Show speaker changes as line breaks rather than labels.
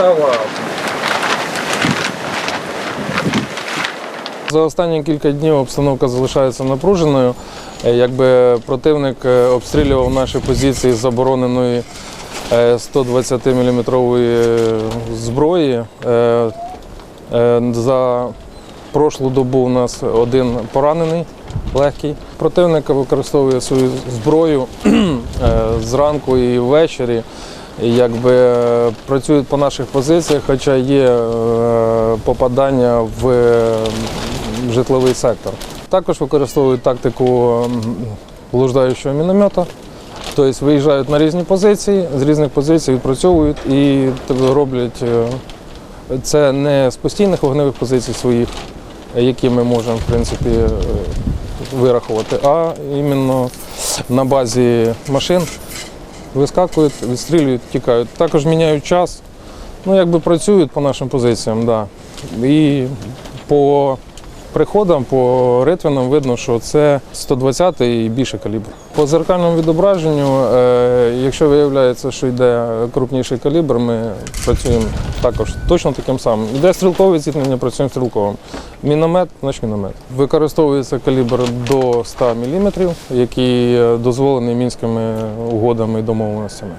Увага! За останні кілька днів обстановка залишається напруженою. Е, Якби противник е, обстрілював наші позиції з забороненої 120 мм зброї. Е, е, За прошлу добу у нас один поранений легкий. Противник використовує свою зброю е, зранку і ввечері. Якби е, працюють по наших позиціях, хоча є е, попадання в е, житловий сектор. Також використовують тактику блуждаючого міномета. Тобто виїжджають на різні позиції, з різних позицій відпрацьовують і роблять це не з постійних вогневих позицій своїх, які ми можемо в принципі вирахувати, а іменно на базі машин вискакують, відстрілюють, тікають. Також міняють час, ну якби працюють по нашим позиціям, да. І по приходам, по ритвинам видно, що це 120 і більше калібр. По зеркальному відображенню, е, якщо виявляється, що йде крупніший калібр, ми працюємо також точно таким самим. Йде стрілкове зіткнення, працюємо стрілковим. Міномет, значить міномет. Використовується калібр до 100 мм, який е, дозволений мінськими угодами і домовленостями.